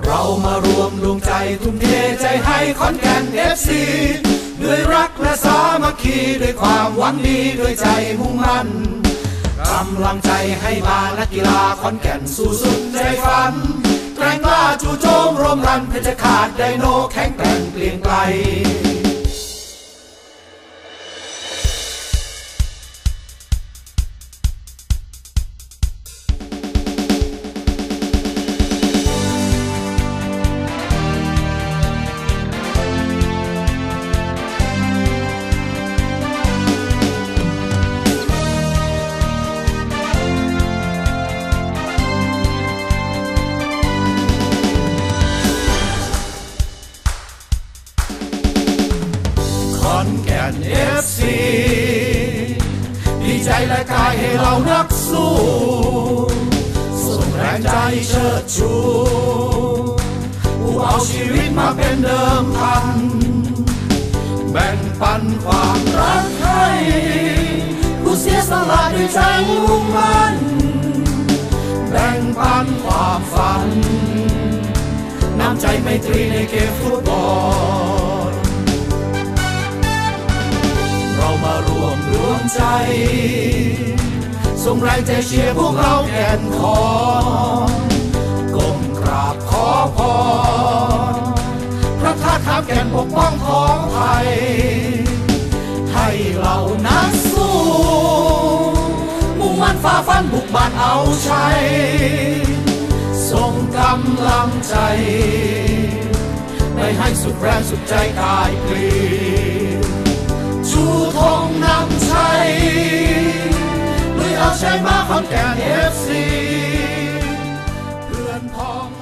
เรามารวมดวงใจทุ่มเทใจให้ขอนแก่นเอฟซีด้วยรักและสามัคคีด้วยความหวังดีด้วยใจมุ่งมั่นกำลังใจให้มานักกีฬาขอนแก่นสู้สุดใจฝันแกร่งกล้าจู่โจมรวมรันเพชรขาดไดโนแข็งแกร่งเปลี่ยนไกล อนแก่นเอฟซีดีใจและกายให้เรานักสู้ส่งแรงใจเชิดชูผู้เอาชีวิตมาเป็นเดิมพัน แบ่งปันความรักให้ผู้เสียสละด้วยใจมุ่งมั่นแบ่งปันความฝัน น้ำใจไมตรีในเกมฟุตบอล มรวมใจ ส่งแรงใจเชียร์พวกเราแก่นขอก้มกราบขอพรพระธาตุขามแก่นปกป้องของไทย ให้เรานักสู้มุ่งมั่นฝ่าฟันบุกบานเอาชัยส่งกำลังใจ ไปให้สุดแรงสุดใจกายเปลีชู ชัยมาขอนแก่นเอฟซีเพื่อนพ้องน้อง